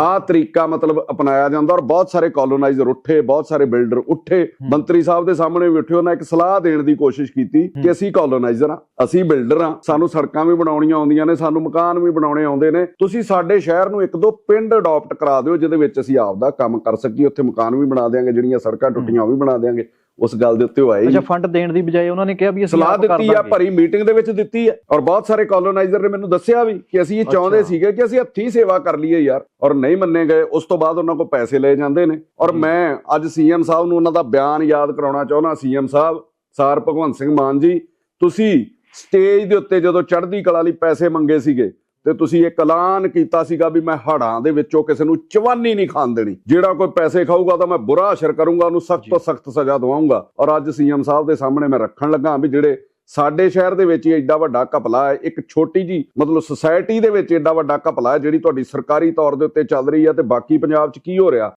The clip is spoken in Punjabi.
ਆਹ ਤਰੀਕਾ ਮਤਲਬ ਅਪਣਾਇਆ ਜਾਂਦਾ ਔਰ ਬਹੁਤ ਸਾਰੇ ਕਲੋਨਾਈਜ਼ਰ ਉੱਠੇ ਬਹੁਤ ਸਾਰੇ ਬਿਲਡਰ ਉੱਠੇ। ਮੰਤਰੀ ਸਾਹਿਬ ਦੇ ਸਾਹਮਣੇ ਵੀ ਉੱਠੇ ਉਹਨਾਂ ਇੱਕ ਸਲਾਹ ਦੇਣ ਦੀ ਕੋਸ਼ਿਸ਼ ਕੀਤੀ ਕਿ ਅਸੀਂ ਕਲੋਨਾਈਜ਼ਰ ਆ ਅਸੀਂ ਬਿਲਡਰ ਆ ਸਾਨੂੰ ਸੜਕਾਂ ਵੀ ਬਣਾਉਣੀਆਂ ਆਉਂਦੀਆਂ ਨੇ ਸਾਨੂੰ ਮਕਾਨ ਵੀ ਬਣਾਉਣੇ ਆਉਂਦੇ ਨੇ। ਤੁਸੀਂ ਸਾਡੇ ਸ਼ਹਿਰ ਨੂੰ ਇੱਕ ਦੋ ਪਿੰਡ ਅਡਾਪਟ ਕਰਾ ਦਿਓ ਜਿਹਦੇ ਵਿੱਚ ਅਸੀਂ ਆਪਦਾ ਕੰਮ ਕਰ ਸਕੀਏ। ਉੱਥੇ ਮਕਾਨ ਵੀ ਬਣਾ ਦੇਾਂਗੇ ਜਿਹੜੀਆਂ ਸੜਕਾਂ ਟੁੱਟੀਆਂ ਉਹ ਵੀ ਬਣਾ ਦੇਾਂਗੇ ਉਸ ਗੱਲ ਦੇ ਉੱਤੇ ਉਹ ਆਏ ਅੱਛਾ। ਫੰਡ ਦੇਣ ਦੀ ਬਜਾਏ ਉਹਨਾਂ ਨੇ ਕਿਹਾ ਵੀ ਅਸੀਂ ਸਲਾਹ ਦਿੱਤੀ ਆ। ਭਰੀ ਮੀਟਿੰਗ ਦੇ ਵਿੱਚ ਦਿੱਤੀ ਹੈ ਔਰ ਬਹੁਤ ਸਾਰੇ ਕਲੋਨਾਈਜ਼ਰ ਨੇ ਮੈਨੂੰ ਦੱਸਿਆ ਵੀ ਕਿ ਅਸੀਂ ਇਹ ਚਾਹੁੰਦੇ। ਸੀਗੇ ਕਿ ਅਸੀਂ ਹੱਥੀਂ ਸੇਵਾ ਕਰ ਲਈਏ ਯਾਰ ਔਰ ਨਹੀਂ ਮੰਨੇ ਗਏ ਉਸ ਤੋਂ ਬਾਅਦ ਉਹਨਾਂ ਕੋਲ ਪੈਸੇ ਲਏ ਜਾਂਦੇ ਨੇ ਔਰ। ਮੈਂ ਅੱਜ ਸੀਐਮ ਸਾਹਿਬ ਨੂੰ ਉਹਨਾਂ ਦਾ ਬਿਆਨ ਯਾਦ ਕਰਾਉਣਾ ਚਾਹੁੰਦਾ ਸੀਐਮ ਸਾਹਿਬ ਸਾਰ ਭਗਵੰਤ ਸਿੰਘ ਮਾਨ ਜੀ ਤੁਸੀਂ ਸਟੇਜ ਦੇ ਉੱਤੇ ਜਦੋਂ ਚੜ੍ਹਦੀ ਕਲਾ ਲਈ ਪੈਸੇ ਮੰਗੇ ਸੀਗੇ ਤੇ ਤੁਸੀਂ ਇੱਕ ਐਲਾਨ ਕੀਤਾ ਸੀਗਾ ਵੀ ਮੈਂ ਹੜਾਂ ਦੇ ਵਿੱਚੋਂ ਕਿਸੇ ਨੂੰ ਚਵਾਨੀ ਨਹੀਂ ਖਾਣ ਦੇਣੀ। ਜਿਹੜਾ ਕੋਈ ਪੈਸੇ ਖਾਊਗਾ ਤਾਂ ਮੈਂ ਬੁਰਾ ਅਸਰ ਕਰੂੰਗਾ ਉਹਨੂੰ ਸਖਤ ਤੋਂ ਸਖਤ ਸਜ਼ਾ ਦਵਾਉਂਗਾ ਔਰ ਅੱਜ ਸੀਐਮ ਸਾਹਿਬ ਦੇ ਸਾਹਮਣੇ ਮੈਂ ਰੱਖਣ ਲੱਗਾ ਵੀ ਜਿਹੜੇ ਸਾਡੇ ਸ਼ਹਿਰ ਦੇ ਵਿੱਚ ਹੀ ਐਡਾ ਵੱਡਾ ਘਪਲਾ ਹੈ ਇੱਕ ਛੋਟੀ ਜੀ ਮਤਲਬ ਸੁਸਾਇਟੀ ਦੇ ਵਿੱਚ ਐਡਾ ਵੱਡਾ ਘਪਲਾ ਹੈ ਜਿਹੜੀ ਤੁਹਾਡੀ ਸਰਕਾਰੀ ਤੌਰ ਦੇ ਉੱਤੇ ਚੱਲ ਰਹੀ ਹੈ ਤੇ ਬਾਕੀ ਪੰਜਾਬ 'ਚ ਕੀ ਹੋ ਰਿਹਾ?